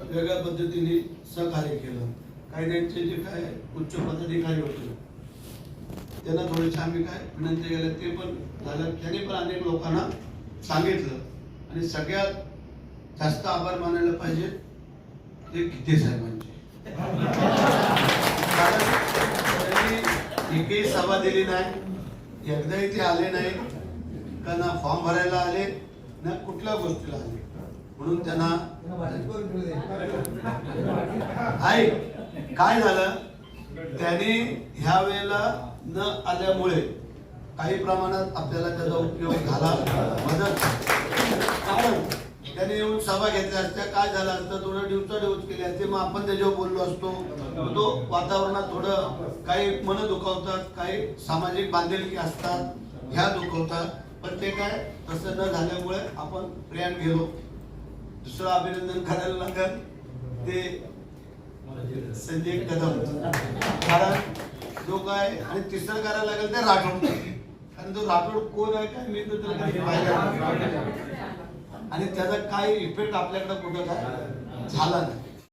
वेगळ्या पद्धतीने सहकार्य केलं. काही त्यांचे जे काय उच्च पदाधिकारी होते त्यांना थोडेसे आम्ही काय विनंती केल्या ते पण झालं. त्यांनी पण अनेक लोकांना सांगितलं. आणि सगळ्यात जास्त आभार मानायला पाहिजे ते गीते साहेबांचे. कारण त्यांनी एकही सभा दिली नाही एकदाही ते आले नाही का ना फॉर्म भरायला आले ना कुठल्या गोष्टीला आले. म्हणून त्यांना आहे काय झालं? त्याने ह्या वेळेला न आल्यामुळे काही प्रमाणात आपल्याला त्याचा उपयोग झाला. मदत. कारण त्याने येऊन सभा घेतल्या असत्या. काय झालं असतं? थोडं दिवसा दिवस केले असते. मग आपण त्याच्यावर बोललो असतो. तो वातावरणात थोडं काही मन दुखावतात काही सामाजिक बांधिलकी असतात ह्या दुखवतात. पण ते काय तसं न झाल्यामुळे आपण प्रयाण गेलो. दुसरं अभिनंदन करायला लागत ते संजय कदम. कारण जो काय आणि तिसरं करायला लागेल ते राठोड. कारण तो राठोड कोण आहे काय मी तर आणि त्याचा काय इफेक्ट आपल्याकडे कुठं काय? झाला नाही.